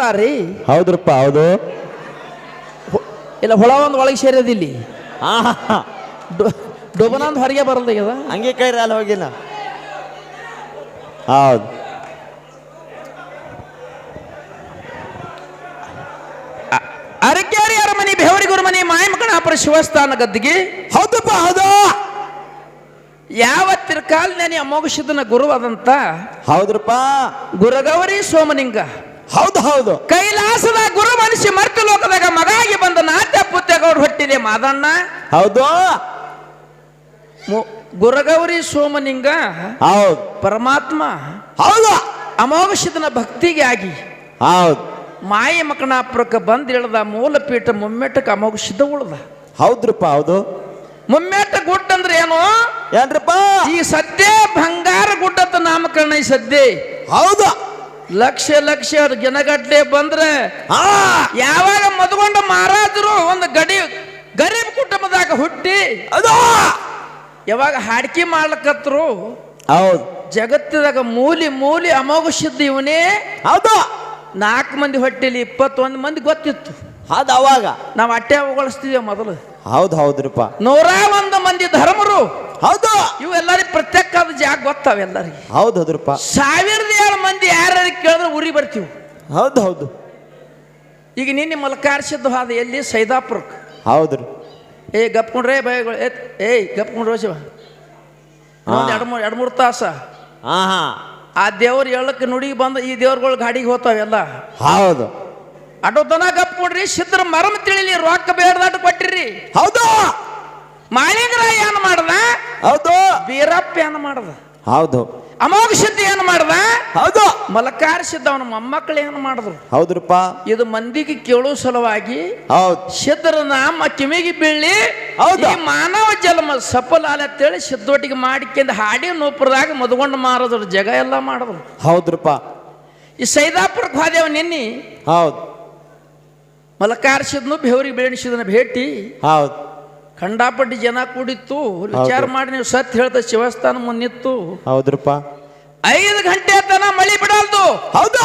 ಬರ್ತಾರ್ರಿ ಹೌದ್ರಪ್ಪ ಹೌದು. ಇಲ್ಲ ಹುಳ ಒಂದು ಒಳಗೆ ಸೇರೋದಿಲ್ಲಿ ಹಾ ಹಾ, ಹಾ. ಡೊಬನಂದ್ ಹೊರಗೆ ಬರಲ್ದಾಗ್ಯದ ಹಂಗೆ ಕೈ ಅಲ್ಲಿ ಹೋಗಿಲ್ಲ ಹೌದು. ಅರಕೇರಿ ಅರಮನೆ ಬೆವರಿ ಗುರುಮನೆ ಮಾಯಮಕಣಾಪುರ ಶಿವಸ್ಥಾನ ಗದ್ದಿಗೆ. ಹೌದಪ್ಪ ಹೌದು. ಯಾವ ತಿರ್ಕಾಲ್ನೇನೆ ಗುರು ಗುರುವಾದಂತ ಹೌದ್ರಪ್ಪ. ಗುರುಗೌರಿ ಸೋಮನಿಂಗ ಹೌದು ಹೌದು. ಕೈಲಾಸದ ಗುರು ಮನುಷ್ಯ ಮರ್ತು ಲೋಕದಾಗ ಮಗಾಗಿ ಬಂದ ನಾಟ್ಯ ಪುತ್ಯಗೌಡ ಹೊಟ್ಟಿದೆ ಮಾದಣ್ಣ. ಹೌದು. ಮು- ಗುರುಗೌರಿ ಸೋಮನಿಂಗ ಹೌದು. ಪರಮಾತ್ಮ ಹೌದು. ಅಮೋಘಸಿದ್ದನ ಭಕ್ತಿಗೆ ಆಗಿ ಹೌದು. ಮಾಯ ಮಕಣಾಪುರಕ್ಕೆ ಬಂದು ಇಳ್ದ ಮೂಲಪೀಠ ಮುಮ್ಮೆಟ್ಟಕ್ಕೆ ಅಮೋಘಸಿದ್ದ ಉಳ್ದ. ಹೌದ್ರಪ್ಪ ಹೌದು. ಮುಮ್ಮೆಟ್ಟ ಗುಡ್ಡ ಅಂದ್ರೆ ಏನು? ಏನ್ರಪ್ಪ? ಈ ಸದ್ಯ ಬಂಗಾರ ಗುಡ್ಡದ ನಾಮಕರಣ ಈ ಸದ್ಯ. ಹೌದು. ಲಕ್ಷ ಲಕ್ಷ ಜನಗಟ್ಲೆ ಬಂದ್ರೆ ಯಾವಾಗ ಮದುಗೊಂಡ ಮಹಾರಾಜರು ಒಂದು ಗಡಿ ಗರೀಬ್ ಕುಟುಂಬದಾಗ ಹುಟ್ಟಿ ಅದು! ಯಾವಾಗ ಹಾಡ್ಕಿ ಮಾಡ್ಲಕತ್ರು? ಹೌದು. ಜಗತ್ತದಾಗ ಮೂಲಿ ಮೂಲಿ ಅಮೋಘಸಿದ್ದ ಇವನೇ. ಹೌದು. ನಾಲ್ಕು ಮಂದಿ ಹೊಟ್ಟೆಲಿ ಇಪ್ಪತ್ತೊಂದು ಮಂದಿ ಗೊತ್ತಿತ್ತು. ಅದು ಅವಾಗ. ನಾವು ಅಟ್ಟೆ ಅವಗೊಳಿಸ್ತಿದ್ದೇವೆ ಮೊದಲು. ಹೌದು ಹೌದ್ರಪ್ಪ. ನೂರ ಒಂದು ಮಂದಿ ಧರ್ಮರು. ಹೌದು. ಇವು ಎಲ್ಲರಿಗೆ ಪ್ರತ್ಯೇಕ ಜಾಗ ಗೊತ್ತಾವ ಎಲ್ಲರಿಗೆ. ಹೌದು ಹೌದ್ರಪ್ಪ. ಸಾವಿರದ ಏಳು ಮಂದಿ ಯಾರು ಕೇಳಿದ್ರೆ ಉರಿ ಬರ್ತೀವಿ. ಹೌದು ಹೌದು. ಈಗ ನಿನ್ನೆ ಮಲ್ಕಾರ್ಸಿದ್ದು ಹಾದ ಎಲ್ಲಿ? ಸೈದಾಪುರಕ್ಕೆ. ಹೌದ್ರಿ. ಏ ಗಪ್ಕೊಂಡ್ರೆ ಬಯಗಳು ಏಯ್ ಗಪ್ಕೊಂಡ್ರೆ ಶಿವ. ಎರಡು ಮೂರು ಎರಡು ಮೂರು ತಾಸ. ಹಾ ಹಾ. ಆ ದೇವ್ರು ಹೇಳಕ್ಕೆ ನುಡಿಗೆ ಬಂದು ಈ ದೇವ್ರಗಳು ಗಾಡಿಗೆ ಹೋಗ್ತಾವೆಲ್ಲ ಹೌದು. ಅಡೋದನ ಗಪ್ಕೊಂಡ್ರಿ ಸಿದ್ರ ಮರಮ ತಿಳಿಲಿ ರೊಕ್ಕ ಬೇಡದಾಟ ಕೊಟ್ಟಿರಿ ಹೌದು. ಮಾಳಿಂಗರ ಏನು ಮಾಡ್ದ? ಹೌದು. ಬೀರಪ್ಪ ಏನು ಮಾಡ್ದ? ಹೌದು. ಅಮೋಘ ಸಿದ್ಧ ಏನು ಮಾಡ್ದ? ಹೌದು. ಮಲಕಾರ ಸಿದ್ಧ ಅವನ ಮೊಮ್ಮಕ್ಕಳು ಏನು ಮಾಡಿದ್ರು? ಹೌದ್ರಪ್ಪ. ಇದು ಮಂದಿಗೆ ಕೇಳೋ ಸಲುವಾಗಿ ಹೌದು. ಸಿದ್ಧರ ನಾಮ ಕಿವಿಗೆ ಬೀಳಿ ಹೌದು. ಮಾನವ ಜನ್ಮ ಸಫಲ ಅಂತೇಳಿ ಸಿದ್ಧೊಟ್ಟಿಗೆ ಮಾಡಿಕೊಂಡು ಹಾಡಿ ನೋಪುರದಾಗ ಮದುಗೊಂಡು ಮಾರದ್ರು ಜಗ ಎಲ್ಲ ಮಾಡಿದ್ರು. ಹೌದ್ರಪ್ಪ. ಈ ಸೈದಾಪುರಕ್ಕೆ ಹೋದೆವ ನಿನ್ನಿ ಹೌದು. ಮಲಕಾರ್ಸಿದ್ನು ಬೆವರಿಗೆ ಬೇಣಿಸಿದನ ಭೇಟಿ. ಹೌದು. ಖಂಡಾಪಟ್ಟಿ ಜನ ಕೂಡಿತ್ತು. ವಿಚಾರ ಮಾಡಿ ನೀವು ಸತ್ ಹೇಳ್ತ ಶಿವಸ್ಥಾನ ಮುನ್ನಿತ್ತು. ಹೌದ್ರಪ್ಪ. ಐದು ಗಂಟೆ ತನ ಮಳಿ ಬಿಡಲ್ದು. ಹೌದು?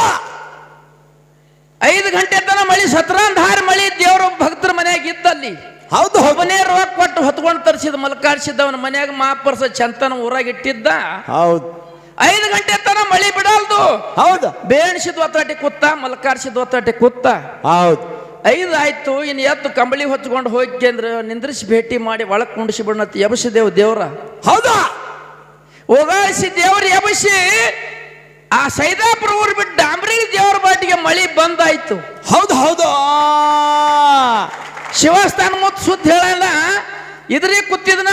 ಐದು ಗಂಟೆ ತನ ಮಳಿ ಸತ್ರಾಂಧಾರ ಮಳಿ ದೇವ್ರ ಭಕ್ತರ ಮನೆಯಾಗ ಇದ್ದಲ್ಲಿ. ಹೌದು ಹೊಬನೇ ಒಬ್ಬನೇ ರೊಕ್ಕ ಕೊಟ್ಟು ಹೊತ್ಕೊಂಡು ತರಿಸಿದ ಮಲ್ಕಾರ್ಸಿದ್ದ ಅವನ ಮನ್ಯಾಗ ಮಾಪರ್ಸ ಚಂತನ ಊರಾಗ ಇಟ್ಟಿದ್ದ. ಹೌದು. ಐದು ಗಂಟೆ ತನ ಮಳಿ ಬಿಡಲ್ದು. ಹೌದು. ಬೇಣಿಸಿದ ಒತ್ತಾಟಿ ಕೂತ ಮಲ್ಕಾರ್ಸಿದ ಒತ್ತಾಟಿ ಕೂತ ಹೌದು. ಐದು ಆಯ್ತು ಇನ್ನು ಎತ್ತು ಕಂಬಳಿ ಹೊತ್ಕೊಂಡು ಹೋಗಿ ಅಂದ್ರೆ ನಿಂದ್ರಿಸಿ ಭೇಟಿ ಮಾಡಿ ಒಳಗೆ ಕುಂಡಿಸಿ ಬಿಡಣತಿ ಯಬಸಿದೇವ್ ದೇವ್ರ. ಹೌದಾ? ಓಗಾಯಿಸಿ ದೇವ್ರ ಯಬಸಿ ಆ ಸೈದಾಪುರ ಊರು ಬಿಟ್ಟು ಡಾಂಬ್ರಿ ದೇವ್ರ ಬಾಟಿಗೆ ಮಳಿ ಬಂದಾಯ್ತು. ಹೌದು ಹೌದು. ಶಿವಸ್ಥಾನ ಮುತ್ತು ಸುದ್ದಿ ಹೇಳಲ್ಲ ಇದ್ರಿ ಕೂತಿದ್ನ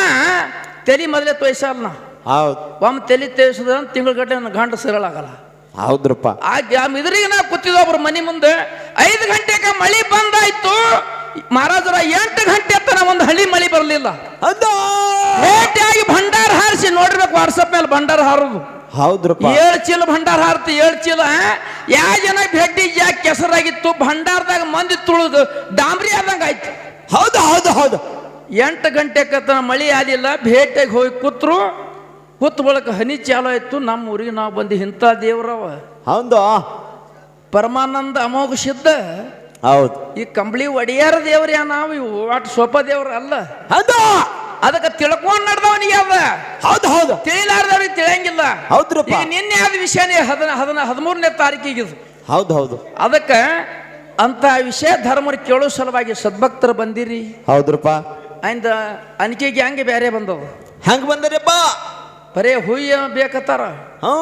ತಲೆ ಮೊದಲೇ ತೋಯ್ಸಲ್ಲ ಹೌದು. ಒಮ್ಮೆ ತಲೆ ತೋಯಿಸಿದ್ರೆ ತಿಂಗಳ ಗಟ್ಟಲೆ ನನ್ನ ಗಂಡ ಸಿರಳಾಗಲ್ಲ. ಹೌದ್ರಪ್ಪ. ಆ ಗ್ಯಾಮ್ ಇದ್ರಿಗೆ ನಾ ಕೂತಿದ್ದ ಒಬ್ರು ಮನೆ ಮುಂದೆ ಐದು ಗಂಟೆಗೆ ಮಳಿ ಬಂದಾಯ್ತು. ಮಹಾರಾಜರ ಎಂಟು ಗಂಟೆ ತನ ಒಂದು ಹಳಿ ಮಳಿ ಬರಲಿಲ್ಲ. ಭೇಟಿಯಾಗಿ ಭಂಡಾರ ಹಾರಿಸಿ ನೋಡಿರ್ಬೇಕು ವಾಟ್ಸಪ್ ಮೇಲೆ ಭಂಡಾರ ಹಾರೋದು. ಹೌದ್ರಪ್ಪ. ಏಳು ಚೀಲ ಭಂಡಾರ ಹಾರತಿ ಏಳು ಚೀಲ ಯಾವ ಜನ ಭೇಟಿ ಯಾಕೆ ಕೆಸರಾಗಿತ್ತು ಭಂಡಾರದಾಗ ಮಂದಿ ತುಳಿದು ಡಾಂಬ್ರಿ ಆದಂಗ ಆಯ್ತು. ಹೌದು ಹೌದು ಹೌದು. ಎಂಟು ಗಂಟೆ ತನ ಮಳಿ ಆದಿಲ್ಲ ಭೇಟಿಯಾಗಿ ಹೋಗಿ ಕೂತ್ರು. ಕೂತ್ ಬಳಕ ಹನಿ ಚಾಲು ಆಯ್ತು ನಮ್ಮ ಊರಿಗೆ ನಾವು ಬಂದು ಇಂಥ ದೇವ್ರವ ಹೌದು. ಪರಮಾನಂದ ಅಮೋಘ ಸಿದ್ಧ ಹೌದು. ಈ ಕಂಬಳಿ ಒಡೆಯಾರ ದೇವ್ರ ನಾವು ಇವು ಒಟ್ಟು ಸೊಪ ದೇವ್ರ ಅಲ್ಲ. ಹೌದು. ಅದಕ್ಕೆ ತಿಳ್ಕೊಂಡ್ ನಡ್ದವನಿಗೆ ಅದ. ಹೌದು ಹೌದು. ತಿಳಿಲಾರ್ದವ್ರಿಗೆ ತಿಳಿಯಂಗಿಲ್ಲ. ಹೌದ್ರಪ್ಪ. ನಿನ್ನೆ ಆದ ವಿಷಯನೇ ಹದಿನ ಹದಿನ ಹದಿಮೂರನೇ ತಾರೀಕಿಗಿದು ಹೌದು ಹೌದು. ಅದಕ್ಕೆ ಅಂತ ವಿಷಯ ಧರ್ಮರು ಕೇಳೋ ಸಲುವಾಗಿ ಸದ್ಭಕ್ತರು ಬಂದಿರಿ. ಹೌದ್ರಪ್ಪ. ಅಂದ ಅನಿಕೆಗೆ ಹಂಗೆ ಬೇರೆ ಬಂದವು. ಹಂಗೆ ಬಂದರಪ್ಪ ಬರೇ ಹುಯ್ಯ ಬೇಕತ್ತಾರ? ಹ್ಞೂ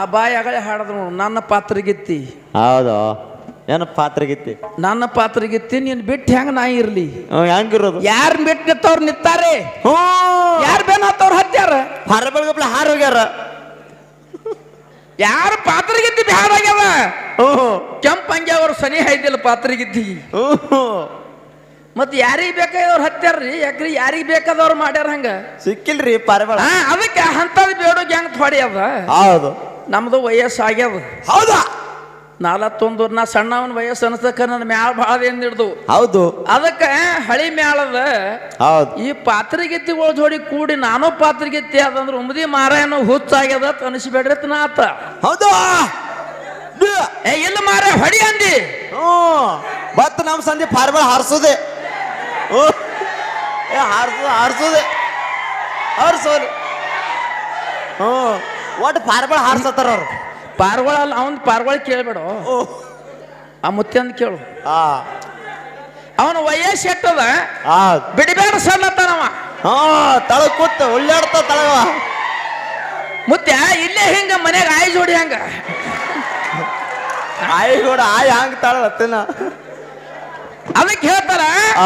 ಆ ಬಾಯಿ ಅಗಳೆ ಹಾಡದ್ರು ನೋಡು, ನನ್ನ ಪಾತ್ರಗಿತ್ತಿ. ಹೌದು. ಏನು ಪಾತ್ರಗಿತ್ತಿ? ನನ್ನ ಪಾತ್ರಗಿತ್ತಿ ನೀನು ಬಿಟ್ಟು ಹೆಂಗ ನಾ ಇರ್ಲಿ? ಹ್ಞೂ ಹೆಂಗಿರೋದು? ಯಾರು ಬಿಟ್ಟು ನಿತ್ತವ್ರು ನಿತ್ತಾರೆ ಹ್ಞೂ. ಯಾರು ಬೇನತ್ತವ್ರು ಹತ್ಯಾರ? ಹೊರಬಳಗಪ್ಲ ಹಾರ ಹೋಗ್ಯಾರ. ಯಾರು ಪಾತ್ರಗಿತ್ತಿ ಬ್ಯಾಡಾಗ್ಯವ ಹ್ಞೂ. ಕೆಂಪ್ ಹಂಗೆ ಅವ್ರು ಸನಿ ಹೈದಿಲ್ಲ ಪಾತ್ರಗಿತ್ತಿ. ಹ್ಞೂ. ಮತ್ತೆ ಯಾರಿಗೆ ಬೇಕಾದವ್ರು ಹತ್ಯಾರ್ರಿ? ಯಾಕ್ರಿ ಯಾರಿಗೆ ಬೇಕಾದವ್ರು ಮಾಡ್ಯಾರ ಹಂಗ? ಸಿಕ್ಕಿಲ್ರಿ ಪಾರಿವಾಳ. ಹಾ ಅದಕ್ಕೆ ಅಂತದ್ ಬೇಡೋ ಗ್ಯಾಂಗ್ ಥೋಡಿ ಅದ? ಹೌದು. ನಮ್ದು ವಯಸ್ಸು ಆಗ್ಯಾವ ಹೌದಾ? ನಾಲತ್ತೊಂದು ನಾ ಸಣ್ಣವನ ವಯಸ್ಸು ಅನ್ಸಕ್ಕ ನನ್ನ ಮ್ಯಾಳ ಭಾಳ ಏನ್ ಹಿಡ್ದು. ಹೌದು. ಅದಕ್ಕೆ ಹಳಿ ಮ್ಯಾಳದ ಹೌದು. ಈ ಪಾತ್ರಿಗೆತ್ತಿಗಳ ಜೋಡಿ ಕೂಡಿ ನಾನು ಪಾತ್ರಿಗೆತ್ತಿ ಅದಂದ್ರೆ ಉಮದಿ ಮಾರಾಯನ ಹುಚ್ಚಾಗ್ಯದ ಅಂತ ಅನಿಸ್ಬೇಡ್ರಿ ಅಂತ ನಾ ಆತ ಹೌದು? ಏ ಇಲ್ಲ ಮಾರ ಹೊಡಿ ಅಂದಿ. ಹ್ಞೂ ಮತ್ತ ನಮ್ಮ ಸಂಧಿ ಪಾರಿವಾಳ ಹಾರಿಸೋದೆ. ಓ ಏ ಹಾರಿಸು ಹಾರ್ಸೋದೆ. ಹಾರಿಸೋದು ಹ್ಞೂ. ಒಟ್ಟು ಪಾರಿವಾಳ ಹಾರ್ಸತ್ತಾರ ಅವ್ರು. ಪಾರ್ಗೊಳ ಅಲ್ಲ ಅವನ್ ಪಾರ್ಗೊಳ ಕೇಳಬೇಡ. ಓ. ಆ ಮುತ್ಯಂದ್ ಕೇಳು. ಆ. ಅವನ ವಯಸ್ಸು ಎಟ್ಟದ ಆ. ಬಿಡಬೇಡ ಸಣ್ಣತ್ತಾನವ ಹಾ ತಳ ಕೂತ ಒಳ್ಳಾಡ್ತ ತಳವ. ಮುತ್ಯ ಇಲ್ಲೇ ಹಿಂಗ ಮನ್ಯಾಗ ಆಯಿ ಜೋಡಿ ಹಂಗ. ಆಯಿ ಕೂಡ ಆಯ್ ಹಂಗ ತಳ ಅದಕ್ಕೆ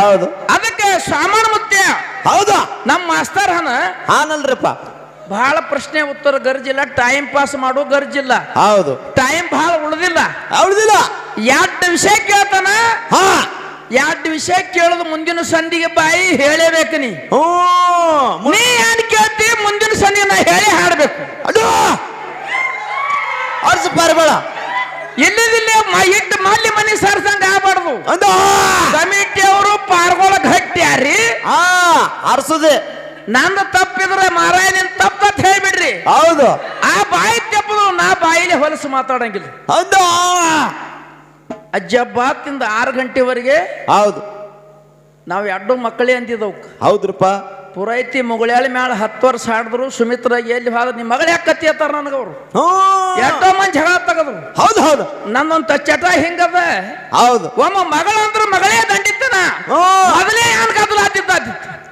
ಹೌದು. ಅದಕ್ಕೆ ಸಾಮಾನ್ಯ ಮುತ್ಯ. ಹೌದಾ? ನಮ್ಮ ಮಾಸ್ತರ್ ಹನ ಹಾನಲ್ರಿಪ್ಪ. ಬಹಳ ಪ್ರಶ್ನೆ ಉತ್ತರ ಗರ್ಜಿಲ್ಲ ಟೈಮ್ ಪಾಸ್ ಮಾಡು ಗರ್ಜಿಲ್ಲ. ಹೌದು. ಟೈಮ್ ಬಹಳ ಉಳಿದಿಲ್ಲ. ಉಳಿದಿಲ್ಲ. ಎರಡು ವಿಷಯ ಕೇಳ್ತಾನ? ಹಾ. ಎರಡು ವಿಷಯ ಕೇಳೋದು ಮುಂದಿನ ಸಂಧಿಗೆ ಬಾಯಿ ಹೇಳೇಬೇಕು ನೀ. ಹ್ಞೂ. ಮು- ನೀ ಏನ್ ಕೇಳ್ತಿ ಮುಂದಿನ ಸಂಧಿಗೆ ನಾ ಹೇಳಿ ಹಾಡ್ಬೇಕು. ಅದು ಅರ್ಜು ಬರಬೇಡ ಇಲ್ಲದಿಲ್ಲ ಇಟ್ಟು ಮಲ್ಲಿ ಮನೆ ಸರ್ಸಂಗ ಆಗ್ಬಾರ್ದು. ಅಂದ. ಹಾ ಅರ್ಸದೆ. ನಂದು ತಪ್ಪಿದ್ರೆ ಮಾರಾಯ ನಿನ್ ತಪ್ಪ ಅಂತ ಹೇಳ್ಬಿಡ್ರಿ. ಹೌದು. ಆ ಬಾಯಿ ತಪ್ಪದು ನಾ ಬಾಯಿಲೆ ಹೊಲಸು ಮಾತಾಡಂಗಿಲ್ಲ. ಅಜ್ಜ ಅಜ್ಜಬ್ಬಾತಿಂದ ಆರು ಗಂಟೆವರೆಗೆ ಹೌದು. ನಾವು ಎರಡು ಮಕ್ಕಳೇ ಅಂದಿದ್ದವು ಹೌದ್ರಪ್ಪ. ಪುರೈತಿ ಮುಗುಳ್ಯಾಳ ಮ್ಯಾಲ ಹತ್ತು ವರ್ಷ ಆಡಿದ್ರು ಸುಮಿತ್ರ ಎಲ್ಲಿ ಹಾದ ನಿಮ್ಮ ಮಗಳ ಕತ್ತಿ ಅತ್ತಾರ ನನಗೆ ಹ್ಞೂ ಎಷ್ಟೋ ಮಂದಿ ಜಗಳ ತಗದ್ರು. ಹೌದು ಹೌದು. ನನ್ನೊಂದು ಚಟ ಹಿಂಗದ. ಹೌದು. ಒಮ್ಮ ಮಗಳ ಅಂದ್ರೆ ಮಗಳೇ ದಂಡಿತ್ತನ ಹ್ಞೂ ಮೊದಲೇ ಏನ್ ಕದಲಾತಿದ್ದ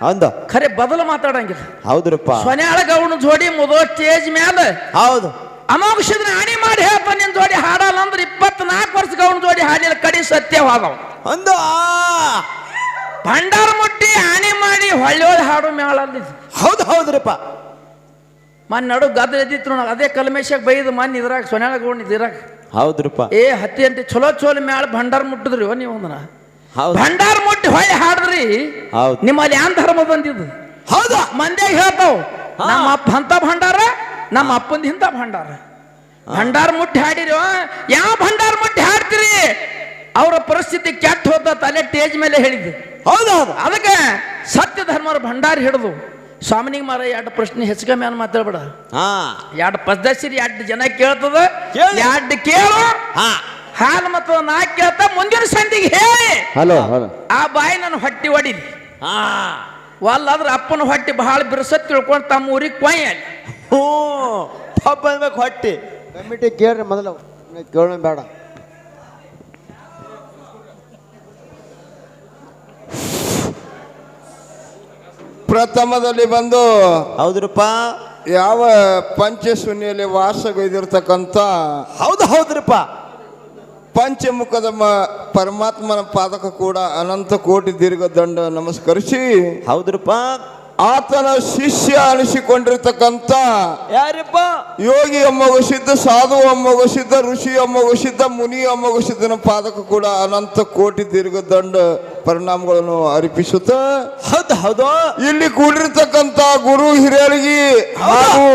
ಅಂದ ಖರೆ ಬದಲು ಮಾತಾಡಂಗಿಲ್ಲ. ಹೌದ್ರಪ್ಪ. ಸೊನ್ಯಾಳ ಗೌಣ ಜೋಡಿ ಮುದೋ ಸ್ಟೇಜ್ ಮ್ಯಾಲ ಹೌದು. ಅಮೋಕ್ಷದ ಹಾನಿ ಮಾಡಿ ಹೇಳ್ತ ನಿನ್ ಜೋಡಿ ಹಾಡಲ್ಲ ಅಂದ್ರೆ ಇಪ್ಪತ್ನಾಲ್ಕು ವರ್ಷ ಗೌಣ ಜೋಡಿ ಹಾಡಿಲ್ಲ ಕಡಿ ಸತ್ಯವಾದವು ಅಂದ ಭಂಡಾರ ಮುಟ್ಟಿ ಹಾನಿ ಮಾಡಿ ಹೊಳ್ಳಿ ಹಾಡು ಮೇಳಲ್ಲಿ ಹೌದು ಹೌದ್ರಪ್ಪ. ಮನ್ ನಡು ಗದ್ದಲ ಎದ್ದಿತ್ತು ನೋಡ ಅದೇ ಕಲ್ಮೇಶಾಗ ಬೈದು ಮನ್ ಇದ್ರಾಗ ಸೊನ್ಯಾಳ ಗೌಣ ಇದ್ರಾಗ. ಹೌದ್ರಪ್ಪ. ಏ ಹತ್ತಿ ಅಂಟಿ ಚಲೋ ಚಲೋ ಮ್ಯಾಳ ಭಂಡಾರ ಮುಟ್ಟಿದ್ರಿ ನೀವು ಒಂದನ ಭಂಡಾರ ಮುಟ್ಟಿ ಹೊಳ್ಳಿ ಹಾಡ್ರಿ ಹೌದು. ನಿಮ್ಮಲ್ಲಿ ಯಾನ್ ಧರ್ಮ ಬಂದಿದ್ದು? ಹೌದು. ಮಂದಿಯಾಗ ಹೇಳ್ತಾವ್. ನಮ್ಮ ಅಪ್ಪ ಅಂತ ಭಂಡಾರ ನಮ್ಮ ಅಪ್ಪಂದ ಇಂಥ ಭಂಡಾರ. ಭಂಡಾರ ಮುಟ್ಟಿ ಹಾಡಿರೋ ಯಾವ ಭಂಡಾರ ಮುಟ್ಟಿ ಹಾಡ್ತೀರಿ? ಅವರ ಪರಿಸ್ಥಿತಿ ಕೆಟ್ಟ ಹೋದ ತಲೆ ಟೇಜ್ ಮೇಲೆ ಹೇಳಿದ್ದು. ಹೌದು ಹೌದು. ಅದಕ್ಕೆ ಸತ್ಯ ಧರ್ಮರ ಭಂಡಾರ ಹಿಡಿದು ಸ್ವಾಮಿನಿಗೆ ಮಾರ ಎರಡು ಪ್ರಶ್ನೆ ಹೆಚ್ಚುಕಮ್ಮಿ ಅನ್ನ ಮಾತಾಡ್ಬೇಡ. ಹಾ. ಎರಡು ಪದ್ಧತಿ ಎರಡು ಜನ ಕೇಳ್ತದ ಕೇಳಿ. ಎರಡು ಕೇಳು. ಹಾ. ಹಾಲು ಮತ್ತು ನಾ ಕೇಳ್ತ ಮುಂದಿನ ಸಂಧಿಗೆ ಹೇಳಿ. Hello hello. ಆ ಬಾಯಿ ನನ್ನ ಹೊಟ್ಟಿ ಆ ಹಾ. ವಲ್ಲಾದ್ರೆ ಅಪ್ಪನ ಹೊಟ್ಟಿ ಬಹಳ ಬಿರ್ಸತ್ ತಿಳ್ಕೊಂಡು ತಮ್ಮ ಊರಿಗೆ ಕೊಯ್ಯ ಹ್ಞೂ. ಹಬ್ಬ ಅನ್ಬೇಕು ಹೊಟ್ಟಿ. ಕಮಿಟಿ ಕೇಳ್ರಿ ಮೊದಲು. ಕೇಳೋಣ ಬೇಡ. ಪ್ರಥಮದಲ್ಲಿ ಬಂದು ಹೌದ್ರಪ್ಪ. ಯಾವ ಪಂಚಶೂನ್ಯಲ್ಲಿ ವಾಸಗೈದಿರ್ತಕ್ಕಂಥ ಹೌದು ಹೌದ್ರಪ್ಪ. ಪಂಚಮುಖದ ಪರಮಾತ್ಮನ ಪಾದಕ ಕೂಡ ಅನಂತ ಕೋಟಿ ದೀರ್ಘ ದಂಡ ನಮಸ್ಕರಿಸಿ ಹೌದ್ರಪ್ಪ. ಆತನ ಶಿಷ್ಯ ಅನಿಸಿಕೊಂಡಿರ್ತಕ್ಕಂಥ ಯಾರಪ್ಪ? ಯೋಗಿ ಅಮ್ಮಗುಸಿದ್ದ ಸಾಧು ಅಮ್ಮಗುಸಿದ್ದ ಋಷಿ ಅಮ್ಮಗುಸಿದ್ದ ಮುನಿ ಅಮ್ಮಗುಸಿದ್ದನ ಪಾದಕ ಕೂಡ ಅನಂತ ಕೋಟಿ ದೀರ್ಘ ದಂಡ ಪರಿಣಾಮಗಳನ್ನು ಅರ್ಪಿಸುತ್ತ ಹೌದು ಹೌದು. ಇಲ್ಲಿ ಕೂಡಿರ್ತಕ್ಕಂತ ಗುರು ಹಿರಿಯರಿಗೆ ಹಾಗೂ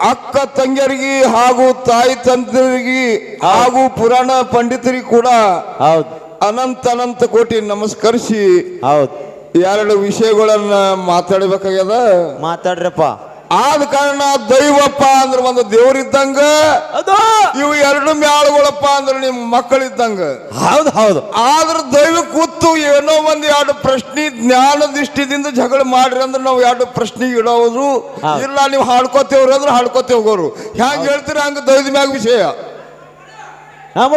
ಅಕ್ಕ ತಂಗಿಯರಿಗೆ ಹಾಗೂ ತಾಯಿ ತಂದರಿಗೆ ಹಾಗೂ ಪುರಾಣ ಪಂಡಿತರಿಗೆ ಕೂಡ ಹೌದು. ಅನಂತ ಅನಂತ ಕೋಟಿ ನಮಸ್ಕರಿಸಿ ಹೌದು. ಎರಡು ವಿಷಯಗಳನ್ನ ಮಾತಾಡ್ಬೇಕಾಗ್ಯದ? ಮಾತಾಡ್ರಪ್ಪ. ಆದ ಕಾರಣ ದೈವಪ್ಪ ಅಂದ್ರೆ ಒಂದು ದೇವರಿದ್ದಂಗ. ಅದು. ಇವು ಎರಡು ಮ್ಯಾಳುಗಳಪ್ಪ ಅಂದ್ರೆ ನಿಮ್ಮ ಮಕ್ಕಳಿದ್ದಂಗ. ಹೌದು ಹೌದು. ಆದ್ರೆ ದೈವ ಕೂತು ಏನೋ ಒಂದ್ ಎರಡು ಪ್ರಶ್ನೆ ಜ್ಞಾನ ದೃಷ್ಟಿದಿಂದ ಜಗಳ ಮಾಡ್ರಿ ಅಂದ್ರೆ ನಾವು ಎರಡು ಪ್ರಶ್ನೆ ಇಡೋದು. ಇಲ್ಲ ನೀವು ಹಾಡ್ಕೋತೇವ್ರಿ ಅಂದ್ರೆ ಹಾಡ್ಕೋತೇವ್ ಹೋಗೋರು. ಹ್ಯಾಂಗ ಹೇಳ್ತೀರಿ ಹಂಗ ದೈವದ ಮ್ಯಾಗ ವಿಷಯ.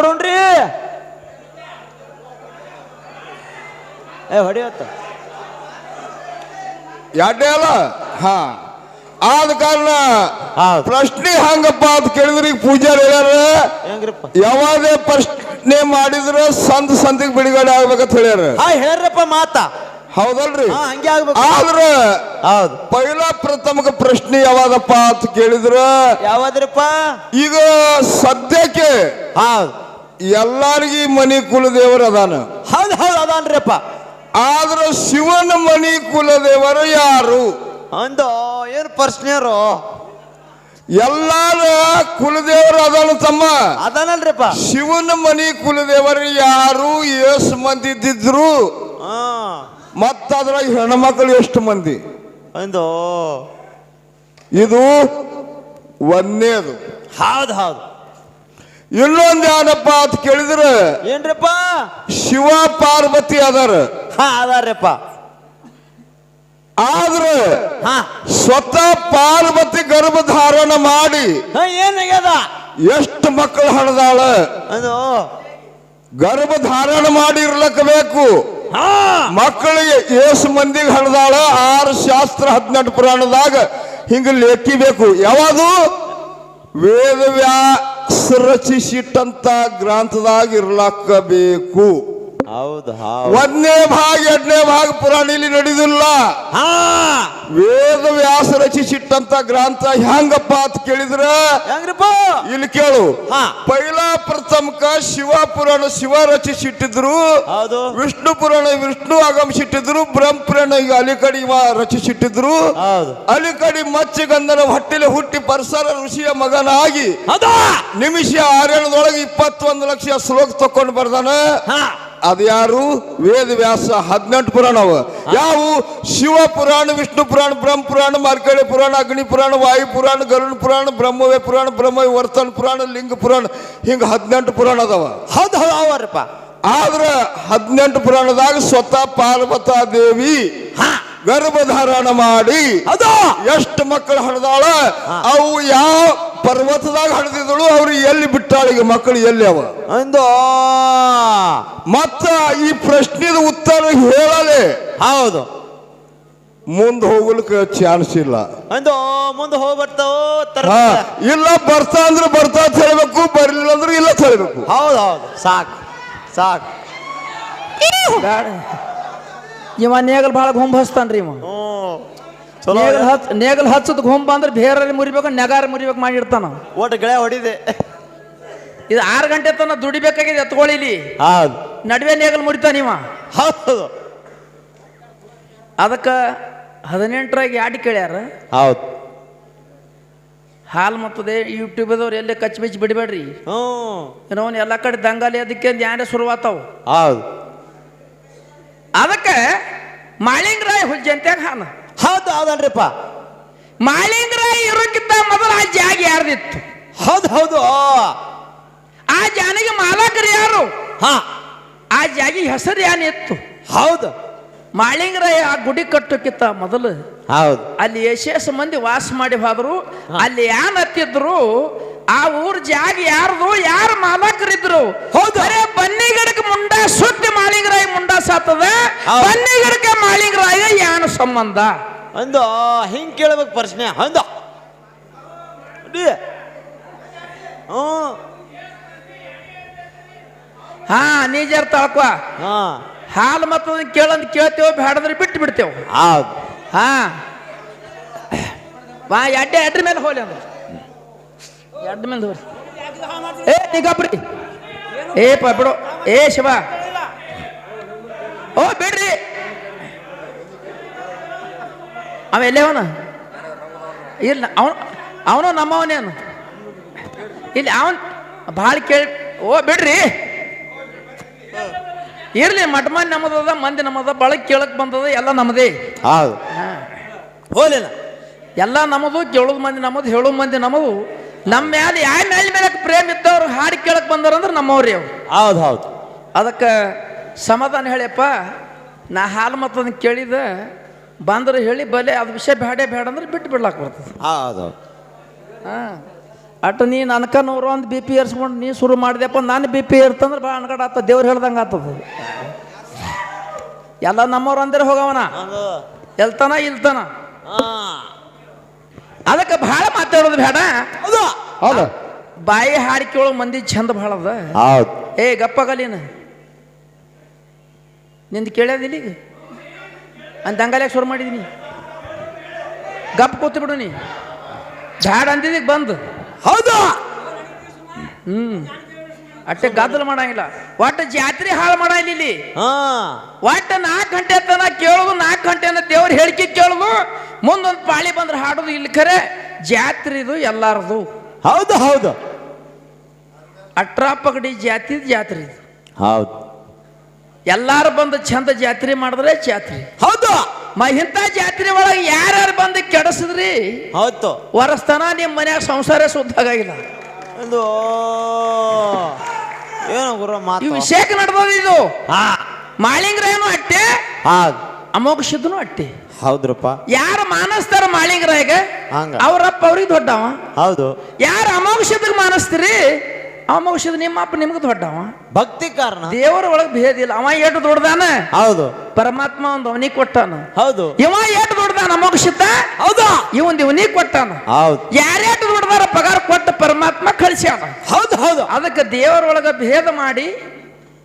ನೋಡ್ರಿ ಏ ಹೊಡಿಯತ್ತ ಎರಡೇ ಅಲ್ಲ? ಹಾ. ಆದ ಕಾರಣ ಪ್ರಶ್ನೆ ಹಂಗಪ್ಪ ಅಂತ ಕೇಳಿದ್ರೆ ಈಗ ಪೂಜಾರಿ ಹೇಳ್ಯಾರ ಯಾವಾಗ ಪ್ರಶ್ನೆ ಮಾಡಿದ್ರ ಸಂತ ಸಂತಿಗೆ ಬಿಡುಗಡೆ ಆಗ್ಬೇಕಂತ ಹೇಳ್ಯಾರ. ಹಾ ಹೇಳ್ರಪ್ಪ ಮಾತಾ. ಹೌದಲ್ರಿ? ಹಾ ಹಾಗೆ ಆಗ್ಬೇಕು. ಆದ್ರ ಹೌದು. ಪೈಲ ಪ್ರಥಮಕ ಪ್ರಶ್ನೆ ಯಾವಾಗಪ್ಪ ಅಂತ ಕೇಳಿದ್ರ ಯಾವ್ದ್ರಪ್ಪ? ಈಗ ಸದ್ಯಕ್ಕೆ ಎಲ್ಲಾರಿಗಿ ಎಲ್ಲಾರ್ಗಿ ಮನಿ ಕುಲದೇವರು ಅದಾನ. ಹೌದು ಹೌದು ಅದಾನ್ರಿಪ್ಪ. ಆದ್ರ ಶಿವನ ಮನಿ ಕುಲದೇವರು ಯಾರು? ಅಂದು ಏನ್ ಪ್ರಶ್ನೆಯರು ಎಲ್ಲಾರು ಕುಲದೇವರು ಅದಲ್ಲ ತಮ್ಮ. ಅದನ್ನಲ್ರಿಪ್ಪ ಶಿವನ ಮನಿ ಕುಲದೇವರು ಯಾರು ಎಷ್ಟು ಮಂದಿ ಇದ್ದಿದ್ರು ಮತ್ತ ಅದ್ರಾಗ ಹೆಣ್ಮಕ್ಳು ಎಷ್ಟು ಮಂದಿ? ಅಂದೋ. ಇದು ಒಂದೇದು. ಹೌದು ಹೌದು. ಇನ್ನೊಂದ್ ಯಾರಪ್ಪ ಅಂತ ಕೇಳಿದ್ರೆ ಏನ್ರಿಪ್ಪ? ಶಿವ ಪಾರ್ವತಿ ಅದಾರ. ಹಾ ಅದಾರ್ರಿಪ್ಪ. ಆದ್ರ ಸ್ವತಃ ಪಾರ್ವತಿ ಗರ್ಭಧಾರಣ ಮಾಡಿ ಹಾ ಏನಾಗ್ಯದ? ಎಷ್ಟು ಮಕ್ಕಳು ಹಣದಾಳ ಅದು. ಗರ್ಭಧಾರಣ ಮಾಡಿ ಇರ್ಲಕ್ಕ ಬೇಕು. ಹಾ. ಮಕ್ಕಳಿಗೆ ಏಸು ಮಂದಿಗೆ ಹಣದಾಳ ಆರು ಶಾಸ್ತ್ರ ಹದಿನೆಂಟು ಪುರಾಣದಾಗ ಹಿಂಗ ಲೆಕ್ಕಿಬೇಕು ಯಾವುದು? ವೇದವ್ಯಾಸ ರಚಿಸಿಟ್ಟಂತ ಗ್ರಂಥದಾಗ ಇರ್ಲಕ್ಕ ಬೇಕು. ಹೌದು ಒಂದನೇ ಭಾಗ ಎರಡನೇ ಭಾಗ ಪುರಾಣ ಇಲ್ಲಿ ನಡೆದಿಲ್ಲ ವೇದ ವ್ಯಾಸ ರಚಿಸಿಟ್ಟಂತ ಗ್ರಂಥ ಹೆಂಗಪ್ಪ ಅಂತ ಕೇಳಿದ್ರ ಹೆಂಗ್ರಿಪ್ಪ ಇಲ್ಲಿ ಕೇಳು. ಹಾ. ಪೈಲ ಪ್ರಥಮಕ ಶಿವ ಪುರಾಣ ಶಿವ ರಚಿಸಿಟ್ಟಿದ್ರು ಹೌದು. ವಿಷ್ಣು ಪುರಾಣ ವಿಷ್ಣು ಆಗಮಿಸಿಟ್ಟಿದ್ರು ಬ್ರಹ್ಮ ಪುರಾಣ ಈಗ ಅಲಿಕಡಿ ರಚಿಸಿಟ್ಟಿದ್ರು. ಅಲಿಕಡಿ ಮಚ್ಚಗಂಧನ ಹೊಟ್ಟೆಲೆ ಹುಟ್ಟಿ ಪರಸರ ಋಷಿಯ ಮಗನಾಗಿ ನಿಮಿಷ ಆರೇಳದೊಳಗೆ ಇಪ್ಪತ್ತೊಂದು ಲಕ್ಷ ಶ್ಲೋಕ ತಕೊಂಡು ಬರ್ದಾನ. ಹಾ. ಅದ್ಯಾರು? ವೇದ ವ್ಯಾಸ ಹದಿನೆಂಟು ಪುರಾಣ ಅವ. ಯಾವು? ಶಿವ ಪುರಾಣ ವಿಷ್ಣು ಪುರಾಣ ಬ್ರಹ್ಮ ಪುರಾಣ ಮಾರ್ಕಳಿ ಪುರಾಣ ಅಗ್ನಿ ಪುರಾಣ ವಾಯು ಪುರಾಣ ಗರುಣ ಪುರಾಣ ಬ್ರಹ್ಮವೇ ಪುರಾಣ ಬ್ರಹ್ಮ ವರ್ತನ ಪುರಾಣ ಲಿಂಗ ಪುರಾಣ ಹಿಂಗ ಹದಿನೆಂಟು ಪುರಾಣ ಅದಾವ. ಹೌದು ಹೌದು ಅವರಪ್ಪ ಆದ್ರ ಹದಿನೆಂಟು ಪುರಾಣದಾಗ ಸ್ವತಃ ಪಾರ್ವತಾ ದೇವಿ ಹಾ. ಗರ್ಭಧಾರಣ ಮಾಡಿ ಅದ? ಎಷ್ಟು ಮಕ್ಕಳು ಹಡ್ದಾಳ ಅವು ಯಾವ ಪರ್ವತದಾಗ ಹಡ್ದಿದಳು ಅವ್ರು ಎಲ್ಲಿ ಬಿಟ್ಟಾಳಿಗೆ ಮಕ್ಕಳು ಎಲ್ಲಿ ಅವ? ಒಂದು ಮತ್ತ ಈ ಪ್ರಶ್ನೆದ ಉತ್ತರ ಹೇಳಲೆ. ಹೌದು. ಮುಂದೆ ಹೋಗ್ಲಿಕ್ಕೆ ಚಾನ್ಸ್ ಇಲ್ಲ. ಒಂದು ಮುಂದೆ ಹೋಗಿ ಬರ್ತಾವ ಇಲ್ಲ ಬರ್ತಾ ಅಂದ್ರೆ ಬರ್ತಾ ಅಂತ ಹೇಳ್ಬೇಕು ಬರ್ಲಿಲ್ಲ ಅಂದ್ರೆ ಇಲ್ಲ ತಳಿಬೇಕು ಹೇಳ್ಬೇಕು ಹೌದು ಹೌದು. ಸಾಕು. ಸಾಕು. ಇವ ನೇಗಲ್ ಭಾಳ ಗೊಂಬ ಹಚ್ತಾನ್ರಿ ಇವ. ಚಲೋ ನೇಗಲ್ ಹಚ್ ನೇಗಲ್ ಹಚ್ಚದ ಗೊಂಬ ಅಂದ್ರೆ ಬೇರೆ ಮುರಿಬೇಕು ನೆಗಾರ ಮುರಿಬೇಕು ಮಾಡಿರ್ತಾನ. ಒಟ್ಟು ಗೆಳೆ ಹೊಡಿದೆ. ಇದು ಆರು ಗಂಟೆ ತನ ದುಡಿಬೇಕಾಗಿದೆ ಎತ್ಕೊಳ್ಳಿಲಿ. ಹೌದು. ನಡುವೆ ನೇಗಲ್ ಮುರಿತಾನ ಇವ. ಹೌದು. ಅದಕ್ಕೆ ಹದಿನೆಂಟರಾಗ ಯಾಡಿ ಕೇಳ್ಯಾರ. ಹೌದು. ಹಾಲು ಮತ್ತದೆ ಯೂಟ್ಯೂಬ್ದವ್ರು ಎಲ್ಲೇ ಕಚ್ಚಿ ಬಿಚ್ಚಿ ಬಿಡಬೇಡ್ರಿ. ಹ್ಞೂ. ಏನೋ ಎಲ್ಲ ಕಡೆ ದಂಗಾಲಿ ಅದಕ್ಕೆ ಯಾರೇ ಶುರುವಾತಾವ. ಹೌದು. ಅದಕ್ಕೆ ಮಾಳಿಂಗರಾಯ ಅಂತ ಹಾನ ಹೌದು ಹೌದಲ್ರಿಪ್ಪ ಮಾಳಿಂಗರಾಯ ಇರೋಕ್ಕಿಂತ ಮೊದಲು ಆ ಜಾಗ ಯಾರ್ದಿತ್ತು? ಹೌದು ಹೌದು ಆ. ಜಾನಿಗೆ ಮಾಲಕರು ಯಾರು? ಹಾ. ಆ ಜಾಗಿಗೆ ಹೆಸರು ಏನಿತ್ತು ಹೌದು. ಮಾಳಿಂಗರಾಯ ಆ ಗುಡಿ ಕಟ್ಟೋಕ್ಕಿಂತ ಮೊದಲು ಹೌದು. ಅಲ್ಲಿ ಯಶಸ್ ಮಂದಿ ವಾಸ ಮಾಡಿ ಹೋದ್ರು. ಅಲ್ಲಿ ಹತ್ತಿದ್ರು? ಆ ಊರ್ ಜಾಗ ಯಾರ್ದು ಯಾರು ಮಾಲಕರಿದ್ರು? ಹೌದು. ಅರೆ ಬನ್ನಿ ಗಿಡಕ್ಕೆ ಮುಂಡ ಸುತ್ತಿ ಮಾಳಿಗರಾಯಿ ಮುಂಡ ಸಾತದ? ಹೌದು. ಬನ್ನಿ ಗಿಡಕ್ಕೆ ಮಾಳಿಂಗರಾಯ ಯಾನು ಸಂಬಂಧ? ಅಂದ ಹಿಂಗ್ ಕೇಳ್ಬೇಕು ಪ್ರಶ್ನೆ ಅಂದ. ಹಾ ನೀಜರ್ ತಾಳ್ಕೊ. ಹಾ. ಹಾಲು ಮತ್ತದ ಕೇಳಂದ್ ಕೇಳ್ತೇವ ಬೇಡದ್ರೆ ಬಿಟ್ಟು ಬಿಡ್ತೇವ. ಹೌದು. ಹಾ. ಬಾ ಎಡ್ಡೆ ಎಡ್ರ ಮೇಲೆ ಹೋಲಿ ಅಂದ್ರೆ. ಎಡ್ಡ ಮೇಲೆ ಹೋರಿ ಏ ನಿಗಬ್ರಿ ಏ ಪ ಬಿಡು. ಏ ಶಿವ. ಓ ಬಿಡ್ರಿ. ಅವ ಎಲ್ಲೇ ಅವನ? ಇಲ್ಲ ಅವನು ಅವನು ನಮ್ಮವನೇನು ಇಲ್ಲಿ ಅವನ್ ಭಾಳ ಕೇಳಿ ಓ ಬಿಡ್ರಿ. ಇರ್ಲಿ ಮಠ ಮಂದಿ ನಮ್ಮದದ ಮಂದಿ ನಮ್ಮದ ಬಳಕ್ ಕೇಳಕ್ ಬಂದದ ಎಲ್ಲ ನಮ್ಮದೇ. ಹೌದು. ಹೋಲಿಲ್ಲ ಎಲ್ಲ ನಮ್ಮದು ಕೇಳೋದು ಮಂದಿ ನಮ್ಮದು ಹೇಳೋ ಮಂದಿ ನಮ್ಮದು. ನಮ್ಮ ಮ್ಯಾಲೆ ಯಾವ ಮ್ಯಾಲ ಮೇಲೆ ಪ್ರೇಮ ಇದ್ದವ್ರು ಹಾಡು ಕೇಳಕ್ ಅಂದ್ರೆ ನಮ್ಮವ್ರಿ ಅವ್ರು. ಹೌದು ಹೌದು. ಅದಕ್ಕೆ ಸಮಾಧಾನ ಹೇಳಿಯಪ್ಪ ನಾ ಹಾಲು ಮತ್ತದನ್ನ ಕೇಳಿದ ಬಂದ್ರೆ ಹೇಳಿ ಬಲೆ ಅದು ವಿಷಯ ಬೇಡ ಬೇಡ ಅಂದ್ರೆ ಬಿಟ್ಟು ಬಿಡ್ಲಾಕ್ ಬರ್ತದೆ. ಹೌದು ಹಾಂ. ಅಟ್ ನೀ ನನ್ಕ ನೂರು ಒಂದು ಬಿ ಪಿ ಏರ್ಸ್ಕೊಂಡು ನೀ ಶುರು ಮಾಡಿದೆಪ್ಪ ನಾನು ಬಿ ಪಿ ಏರ್ತಂದ್ರೆ ಭಾಳ ಅನ್ಕಡ ಆತ ದೇವ್ರು ಹೇಳ್ದಂಗೆ ಆತದ. ಎಲ್ಲ ನಮ್ಮವ್ರು ಅಂದ್ರೆ ಹೋಗವನ? ಎಲ್ತನ ಇಲ್ತಾನ? ಅದಕ್ಕೆ ಬಹಳ ಮಾತಾಡೋದು ಬೇಡ. ಹೌದು. ಹೌದು. ಬಾಯಿ ಹಾಡಿ ಕೇಳೋ ಮಂದಿ ಚಂದ ಭಾಳ ಅದ. ಹೌದು. ಏ ಗಪ್ಪಗಲಿನ ನಿಂದು ಕೇಳ್ಯಾದಿಲ್ಲ ಈಗ ಅಂತ ದಂಗಾಲ್ಯಾಗ ಶುರು ಮಾಡಿದೀನಿ. ಗಪ್ ಕೂತು ಬಿಡು ನೀ. ಬ್ಯಾಡ ಅಂದಿದ್ದೀಗ ಬಂದು. ಹೌದು. ಹ್ಞೂ ಅಟ್ಟೆ ಗದ್ದಲ ಮಾಡಂಗಿಲ್ಲ. ಒಟ್ಟು ಜಾತ್ರೆ ಹಾಳು ಮಾಡಂಗಿಲ್ಲ ಇಲ್ಲಿ. ಹಾ. ಒಟ್ಟು ನಾಲ್ಕು ಗಂಟೆ ತನ ಕೇಳುದು ನಾಲ್ಕು ಗಂಟೆನ ದೇವ್ರ ಹೇಳಿಕೆ ಕೇಳುದು ಮುಂದೊಂದು ಪಾಳಿ ಬಂದ್ರೆ ಹಾಡೋದು ಇಲ್ಲಿ ಖರೆ ಜಾತ್ರೆ ಇದು ಎಲ್ಲಾರದು. ಹೌದು ಹೌದು. ಅಟ್ರಾಪಗಡಿ ಜಾತಿ ಜಾತ್ರೆ. ಇದು ಹೌದು. ಎಲ್ಲಾರು ಬಂದು ಚಂದ ಜಾತ್ರೆ ಮಾಡಿದ್ರೆ ಜಾತ್ರೆ. ಹೌದು. ಮ ಇಂಥ ಜಾತ್ರೆ ಒಳಗೆ ಯಾರ್ಯಾರು ಬಂದು ಕೆಡಿಸಿದ್ರಿ? ಹೌದು. ವರಸ್ತನ ನಿಮ್ಮ ಮನ್ಯಾಗ ಸಂಸಾರ ಸುದ್ದಾಗಿಲ್ಲ ಇದು ಏನು ಗುರು ಮಾತು. ಶೇಖ ನಡ್ಬೋದು ಇದು. ಹಾ. ಮಾಳಿಂಗ್ರಾಯನು ಅಟ್ಟೆ. ಹಾ. ಅಮೋಘಸಿದ್ನು ಅಟ್ಟೆ. ಹೌದ್ರಪ್ಪ. ಯಾರು ಮಾನಸ್ತಾರ ಮಾಳಿಂಗ್ರಾಯಗ ಹಂಗ. ಅವ್ರಪ್ಪ ಅವ್ರಿಗೆ ದೊಡ್ಡವ. ಹೌದು. ಯಾರು ಶಬ್ದ ಮಾನಸ್ತೀರಿ ಅಮೋಘಸಿದ್ ನಿಮ್ಮ ಅಪ್ಪ ನಿಮ್ಗೆ ದೊಡ್ಡವ. ಭಕ್ತಿ ಕಾರಣ. ದೇವರ ಒಳಗೆ ಭೇದ ಇಲ್ಲ. ಅವ ಏಟು ದೊಡ್ಡದಾನ? ಹೌದು. ಪರಮಾತ್ಮ ಒಂದು ಅವನಿಗೆ ಕೊಟ್ಟಾನ. ಹೌದು. ಇವ ಏಟು ದೊಡ್ಡದಾನ? ಮೋಕ್ಷಿತ? ಹೌದು. ಇವನ್ ಇವನಿಗೆ ಕೊಟ್ಟಾನ. ಹೌದು. ಯಾರ್ಯಾಟು ದೊಡ್ಡದಾರ? ಪಗಾರ ಕೊಟ್ಟ ಪರಮಾತ್ಮ ಕಳಿಸ್ಯಾನ. ಹೌದು ಹೌದು. ಅದಕ್ಕೆ ದೇವರೊಳಗ ಭೇದ ಮಾಡಿ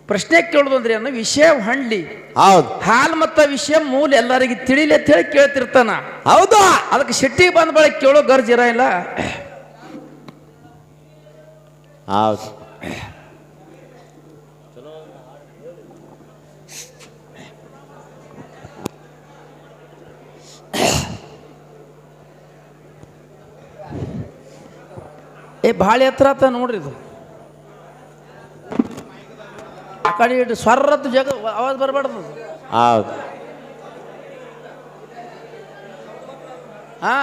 ಪ್ರಶ್ನೆ ಕೇಳುದು ಅಂದ್ರೆ ಏನು? ವಿಷಯ ಹಂಡ್ಲಿ ಹೌದು. ಹಾಲ್ ಮತ್ತ ವಿಷಯ ಮೂಲ ಎಲ್ಲರಿಗೆ ತಿಳಿಲಿ ಅಂತ ಹೇಳಿ ಕೇಳ್ತಿರ್ತಾನ. ಹೌದು. ಅದಕ್ಕೆ ಸಿಟ್ಟಿಗೆ ಬಂದ ಬಳಿಕ ಕೇಳೋ ಗರ್ಜ್ ಇರ ಇಲ್ಲ. ಹೌದು. ಏ ಭಾಳ ಎತ್ತರ ಆತ ನೋಡ್ರಿ ಇದು. ಆ ಕಡೆ ಇಟ್ಟು ಸ್ವರ್ರತ್ತು ಜಗ ಅವಾಜ್ ಬರಬಾರ್ದು ಹೌದು. ಹಾ.